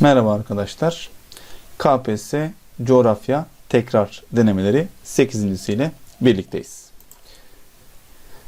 Merhaba arkadaşlar. KPSS coğrafya tekrar denemeleri 8. ile birlikteyiz.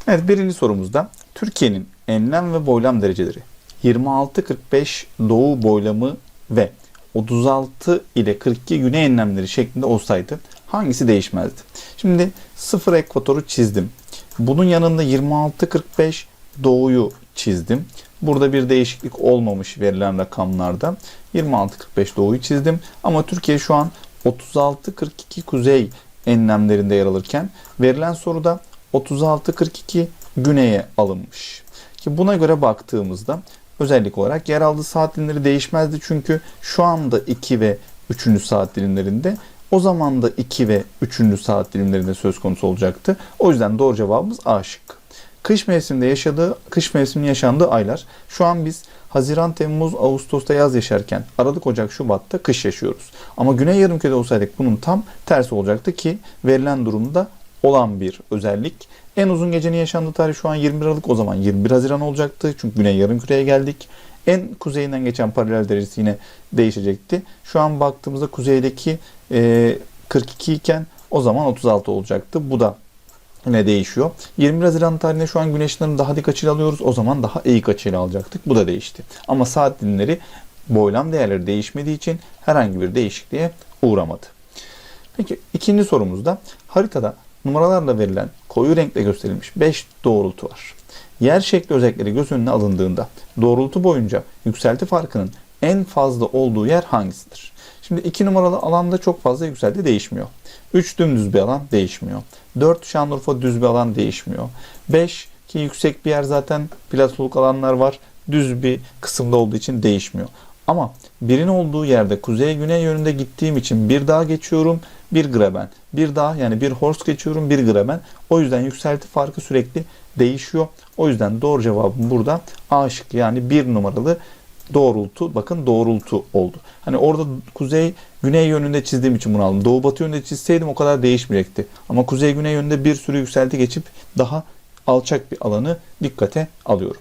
Evet birinci sorumuzda Türkiye'nin enlem ve boylam dereceleri 26-45 doğu boylamı ve 36 ile 42 güney enlemleri şeklinde olsaydı hangisi değişmezdi? Şimdi sıfır ekvatoru çizdim. Bunun yanında 26-45 doğuyu çizdim. Burada bir değişiklik olmamış verilen rakamlarda. 26-45 doğuyu çizdim. Ama Türkiye şu an 36-42 kuzey enlemlerinde yer alırken verilen soruda 36-42 güneye alınmış. Ki buna göre baktığımızda özellik olarak yer aldığı saat dilimleri değişmezdi. Çünkü şu anda 2 ve 3. saat dilimlerinde o zaman da 2 ve 3. saat dilimlerinde söz konusu olacaktı. O yüzden doğru cevabımız A şıkkı. Kış mevsiminde yaşadığı, kış mevsiminin yaşandığı aylar. Şu an biz Haziran, Temmuz, Ağustos'ta yaz yaşarken Aralık, Ocak, Şubat'ta kış yaşıyoruz. Ama Güney Yarımküre'de olsaydık bunun tam tersi olacaktı ki verilen durumda olan bir özellik. En uzun gecenin yaşandığı tarih şu an 21 Aralık o zaman 21 Haziran olacaktı. Çünkü Güney Yarımküre'ye geldik. En kuzeyinden geçen paralel derecesi yine değişecekti. Şu an baktığımızda kuzeydeki e, 42 iken o zaman 36 olacaktı. Bu da yine değişiyor. 21 Haziran tarihinde şu an güneş daha dik açıyla alıyoruz. O zaman daha eğik açıyla alacaktık. Bu da değişti. Ama saat dilimleri boylam değerleri değişmediği için herhangi bir değişikliğe uğramadı. Peki ikinci sorumuzda haritada numaralarla verilen koyu renkle gösterilmiş 5 doğrultu var. Yer şekli özellikleri göz önüne alındığında doğrultu boyunca yükselti farkının en fazla olduğu yer hangisidir? Şimdi 2 numaralı alanda çok fazla yükselti değişmiyor. 3 dümdüz bir alan değişmiyor. 4 Şanlıurfa düz bir alan değişmiyor. 5 ki yüksek bir yer zaten platoluk alanlar var. Düz bir kısımda olduğu için değişmiyor. Ama birin olduğu yerde kuzey güney yönünde gittiğim için bir dağ geçiyorum, bir graben. Bir dağ yani bir horse geçiyorum, bir graben. O yüzden yükselti farkı sürekli değişiyor. O yüzden doğru cevabım burada A şıkkı yani bir numaralı doğrultu. Bakın doğrultu oldu. Hani orada kuzey güney yönünde çizdiğim için bunu aldım. Doğu batı yönünde çizseydim o kadar değişmeyecekti. Ama kuzey güney yönünde bir sürü yükselti geçip daha alçak bir alanı dikkate alıyorum.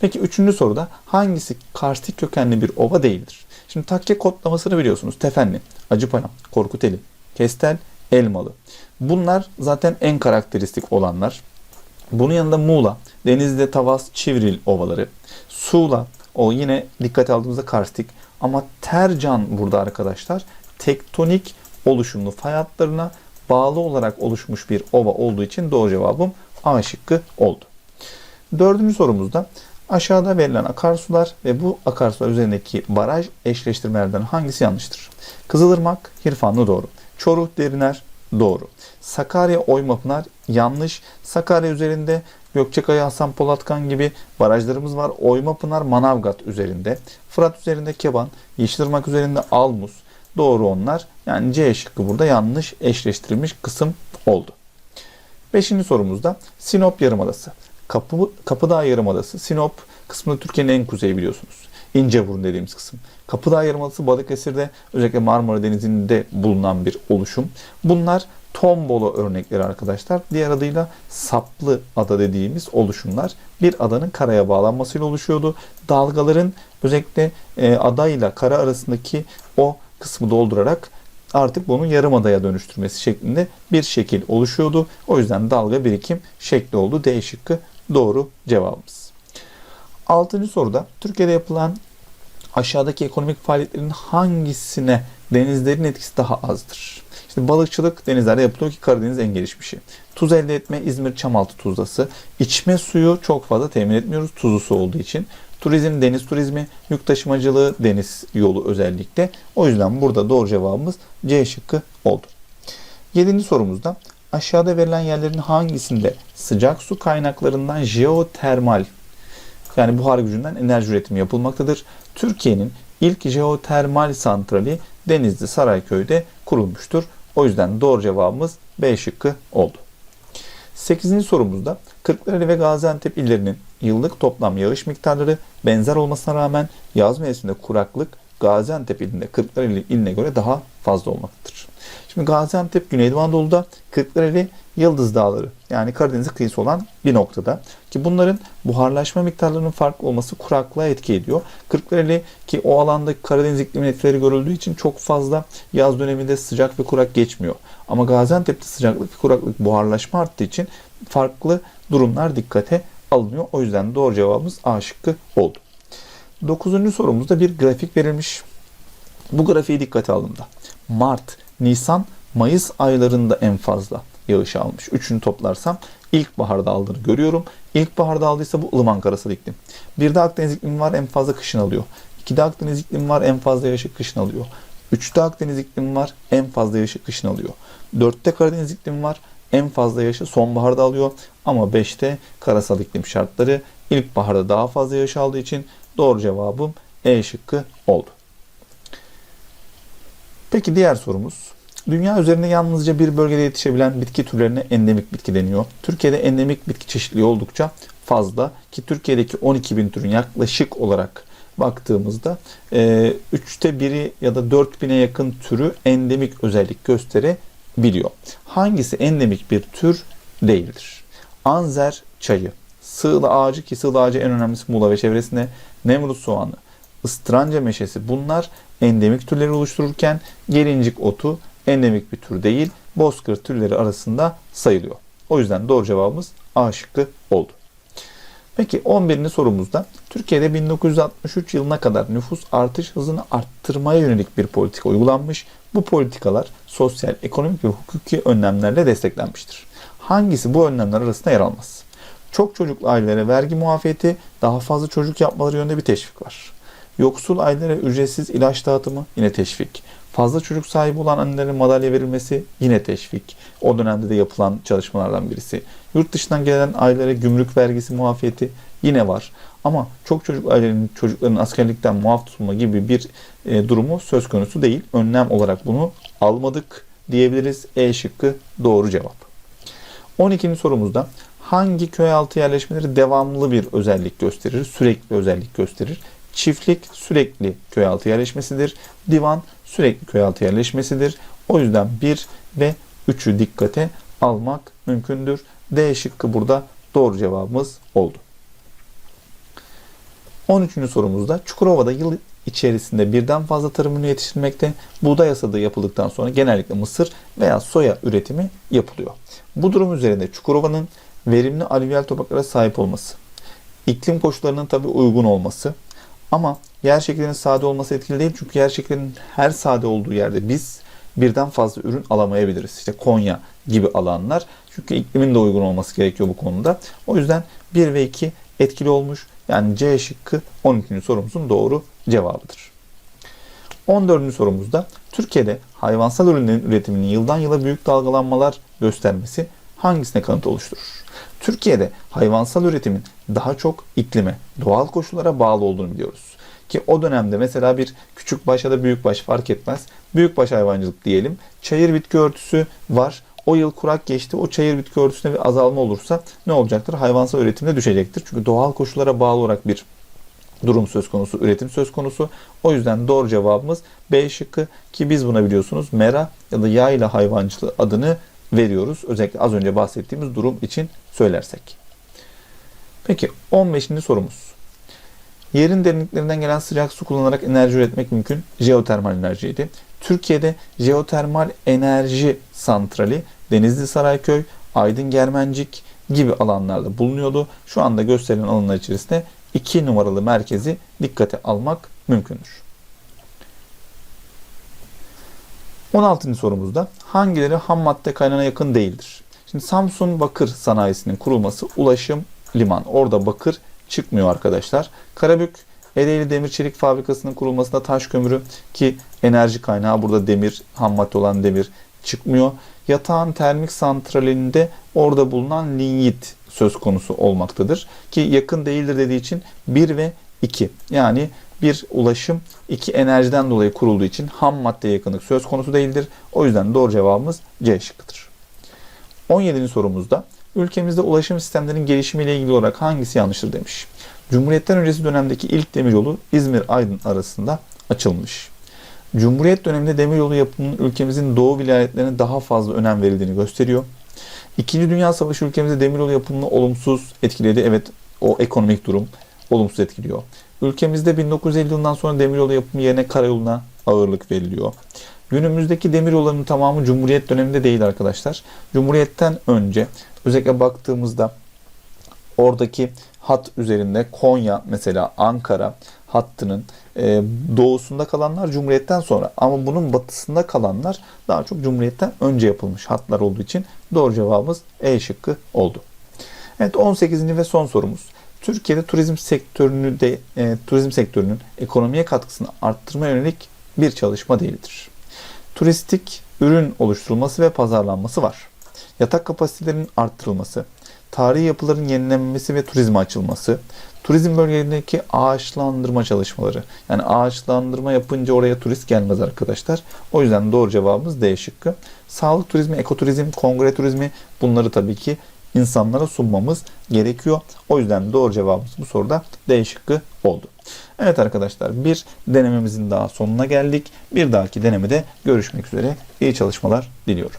Peki üçüncü soruda hangisi karstik kökenli bir ova değildir? Şimdi takke kodlamasını biliyorsunuz. Tefenli, Acıpayam, Korkuteli, Kestel, Elmalı. Bunlar zaten en karakteristik olanlar. Bunun yanında Muğla, Denizli, Tavas, Çivril ovaları. Suğla, o yine dikkat aldığımızda karstik. Ama Tercan burada arkadaşlar tektonik oluşumlu fay hatlarına bağlı olarak oluşmuş bir ova olduğu için doğru cevabım A şıkkı oldu. Dördüncü sorumuzda aşağıda verilen akarsular ve bu akarsular üzerindeki baraj eşleştirmelerden hangisi yanlıştır? Kızılırmak, Hirfanlı doğru. Çoruh, Deriner doğru. Sakarya, Oymapınar yanlış. Sakarya üzerinde Gökçekaya, Hasan Polatkan gibi barajlarımız var. Oymapınar, Manavgat üzerinde. Fırat üzerinde Keban, Yeşilırmak üzerinde Almus. Doğru onlar. Yani C şıkkı burada yanlış eşleştirilmiş kısım oldu. Beşinci sorumuzda Sinop Yarımadası. Kapı, Kapıdağ Yarımadası. Sinop kısmında Türkiye'nin en kuzeyi biliyorsunuz. İnceburun dediğimiz kısım. Kapıdağ Yarımadası Balıkesir'de özellikle Marmara Denizi'nde bulunan bir oluşum. Bunlar tombolo örnekleri arkadaşlar. Diğer adıyla saplı ada dediğimiz oluşumlar bir adanın karaya bağlanmasıyla oluşuyordu. Dalgaların özellikle e, adayla kara arasındaki o kısmı doldurarak artık bunun yarım adaya dönüştürmesi şeklinde bir şekil oluşuyordu. O yüzden dalga birikim şekli oldu. D şıkkı doğru cevabımız. Altıncı soruda Türkiye'de yapılan aşağıdaki ekonomik faaliyetlerin hangisine denizlerin etkisi daha azdır? İşte balıkçılık denizlerde yapılıyor ki Karadeniz en gelişmişi. Tuz elde etme İzmir Çamaltı tuzlası. İçme suyu çok fazla temin etmiyoruz tuzlu su olduğu için. Turizm, deniz turizmi, yük taşımacılığı, deniz yolu özellikle. O yüzden burada doğru cevabımız C şıkkı oldu. Yedinci sorumuzda aşağıda verilen yerlerin hangisinde sıcak su kaynaklarından jeotermal yani buhar gücünden enerji üretimi yapılmaktadır. Türkiye'nin ilk jeotermal santrali Denizli Sarayköy'de kurulmuştur. O yüzden doğru cevabımız B şıkkı oldu. 8. sorumuzda Kırklareli ve Gaziantep illerinin yıllık toplam yağış miktarları benzer olmasına rağmen yaz mevsiminde kuraklık, Gaziantep ilinde Kırklareli iline göre daha fazla olmaktadır. Şimdi Gaziantep Güneydoğu Anadolu'da Kırklareli Yıldız Dağları yani Karadeniz kıyısı olan bir noktada ki bunların buharlaşma miktarlarının farklı olması kuraklığa etki ediyor. Kırklareli ki o alanda Karadeniz iklimin etkileri görüldüğü için çok fazla yaz döneminde sıcak ve kurak geçmiyor. Ama Gaziantep'te sıcaklık ve kuraklık buharlaşma arttığı için farklı durumlar dikkate alınıyor. O yüzden doğru cevabımız A şıkkı oldu. Dokuzuncu sorumuzda bir grafik verilmiş. Bu grafiği dikkate alındığında Mart, Nisan, Mayıs aylarında en fazla yağış almış. Üçünü toplarsam ilkbaharda aldığını görüyorum. İlkbaharda aldıysa bu ılıman karasal iklim. Bir de Akdeniz iklimi var en fazla kışın alıyor. İki de Akdeniz iklimi var en fazla yağışı kışın alıyor. Üçte Akdeniz iklimi var en fazla yağışı kışın alıyor. Dörtte Karadeniz iklimi var en fazla yağışı sonbaharda alıyor. Ama beşte karasal iklim şartları ilkbaharda daha fazla yağış aldığı için doğru cevabım E şıkkı oldu. Peki diğer sorumuz. Dünya üzerinde yalnızca bir bölgede yetişebilen bitki türlerine endemik bitki deniyor. Türkiye'de endemik bitki çeşitliliği oldukça fazla ki Türkiye'deki 12 bin türün yaklaşık olarak baktığımızda e, üçte biri ya da 4000'e yakın türü endemik özellik gösterebiliyor. Hangisi endemik bir tür değildir? Anzer çayı, sığla ağacı ki sığla ağacı en önemlisi Muğla ve çevresinde, Nemrut soğanı, ıstranca meşesi bunlar endemik türleri oluştururken gelincik otu endemik bir tür değil, bozkır türleri arasında sayılıyor. O yüzden doğru cevabımız A şıkkı oldu. Peki 11. sorumuzda Türkiye'de 1963 yılına kadar nüfus artış hızını arttırmaya yönelik bir politika uygulanmış. Bu politikalar sosyal, ekonomik ve hukuki önlemlerle desteklenmiştir. Hangisi bu önlemler arasında yer almaz? Çok çocuklu ailelere vergi muafiyeti, daha fazla çocuk yapmaları yönünde bir teşvik var. Yoksul ailelere ücretsiz ilaç dağıtımı yine teşvik. Fazla çocuk sahibi olan annelere madalya verilmesi yine teşvik. O dönemde de yapılan çalışmalardan birisi. Yurt dışından gelen ailelere gümrük vergisi muafiyeti yine var. Ama çok çocuk ailenin çocukların askerlikten muaf tutulma gibi bir e, durumu söz konusu değil. Önlem olarak bunu almadık diyebiliriz. E şıkkı doğru cevap. 12. sorumuzda hangi köy altı yerleşmeleri devamlı bir özellik gösterir, sürekli özellik gösterir? Çiftlik sürekli köy altı yerleşmesidir. Divan sürekli köy altı yerleşmesidir. O yüzden 1 ve 3'ü dikkate almak mümkündür. D şıkkı burada doğru cevabımız oldu. 13. sorumuzda Çukurova'da yıl içerisinde birden fazla tarım ürünü yetiştirilmekte. Buğday hasadı yapıldıktan sonra genellikle mısır veya soya üretimi yapılıyor. Bu durum üzerinde Çukurova'nın verimli alüvyal topraklara sahip olması, iklim koşullarının tabi uygun olması ama yer şekillerinin sade olması etkili değil. Çünkü yer şekillerinin her sade olduğu yerde biz birden fazla ürün alamayabiliriz. İşte Konya gibi alanlar. Çünkü iklimin de uygun olması gerekiyor bu konuda. O yüzden 1 ve 2 etkili olmuş. Yani C şıkkı 12. sorumuzun doğru cevabıdır. 14. sorumuzda Türkiye'de hayvansal ürünlerin üretiminin yıldan yıla büyük dalgalanmalar göstermesi hangisine kanıt oluşturur? Türkiye'de hayvansal üretimin daha çok iklime, doğal koşullara bağlı olduğunu biliyoruz. Ki o dönemde mesela bir küçük baş ya da büyük baş fark etmez. Büyük baş hayvancılık diyelim. Çayır bitki örtüsü var. O yıl kurak geçti. O çayır bitki örtüsünde bir azalma olursa ne olacaktır? Hayvansal üretimde düşecektir. Çünkü doğal koşullara bağlı olarak bir durum söz konusu, üretim söz konusu. O yüzden doğru cevabımız B şıkkı ki biz buna biliyorsunuz mera ya da yayla hayvancılığı adını veriyoruz. Özellikle az önce bahsettiğimiz durum için söylersek. Peki 15. sorumuz. Yerin derinliklerinden gelen sıcak su kullanarak enerji üretmek mümkün. Jeotermal enerjiydi. Türkiye'de jeotermal enerji santrali Denizli Sarayköy, Aydın Germencik gibi alanlarda bulunuyordu. Şu anda gösterilen alanlar içerisinde 2 numaralı merkezi dikkate almak mümkündür. 16. sorumuzda hangileri ham madde kaynağına yakın değildir? Şimdi Samsun Bakır Sanayisi'nin kurulması ulaşım liman. Orada bakır çıkmıyor arkadaşlar. Karabük Ereğli Demir Çelik Fabrikası'nın kurulmasında taş kömürü ki enerji kaynağı burada demir, ham madde olan demir çıkmıyor. Yatağın termik santralinde orada bulunan linyit söz konusu olmaktadır. Ki yakın değildir dediği için 1 ve 2 yani bir ulaşım iki enerjiden dolayı kurulduğu için ham maddeye yakınlık söz konusu değildir. O yüzden doğru cevabımız C şıkkıdır. 17. sorumuzda ülkemizde ulaşım sistemlerinin gelişimiyle ilgili olarak hangisi yanlıştır demiş. Cumhuriyetten öncesi dönemdeki ilk demiryolu İzmir-Aydın arasında açılmış. Cumhuriyet döneminde demiryolu yapımının ülkemizin doğu vilayetlerine daha fazla önem verildiğini gösteriyor. İkinci Dünya Savaşı ülkemizde demiryolu yapımını olumsuz etkiledi. Evet o ekonomik durum olumsuz etkiliyor. Ülkemizde 1950 yılından sonra demiryolu yapımı yerine karayoluna ağırlık veriliyor. Günümüzdeki demiryollarının tamamı Cumhuriyet döneminde değil arkadaşlar. Cumhuriyetten önce özellikle baktığımızda oradaki hat üzerinde Konya mesela Ankara hattının e, doğusunda kalanlar Cumhuriyet'ten sonra ama bunun batısında kalanlar daha çok Cumhuriyet'ten önce yapılmış hatlar olduğu için doğru cevabımız E şıkkı oldu. Evet 18. ve son sorumuz. Türkiye'de turizm sektörünü de e, turizm sektörünün ekonomiye katkısını arttırma yönelik bir çalışma değildir. Turistik ürün oluşturulması ve pazarlanması var. Yatak kapasitelerinin arttırılması, tarihi yapıların yenilenmesi ve turizme açılması, turizm bölgelerindeki ağaçlandırma çalışmaları. Yani ağaçlandırma yapınca oraya turist gelmez arkadaşlar. O yüzden doğru cevabımız D şıkkı. Sağlık turizmi, ekoturizm, kongre turizmi bunları tabii ki insanlara sunmamız gerekiyor. O yüzden doğru cevabımız bu soruda D şıkkı oldu. Evet arkadaşlar bir denememizin daha sonuna geldik. Bir dahaki denemede görüşmek üzere. İyi çalışmalar diliyorum.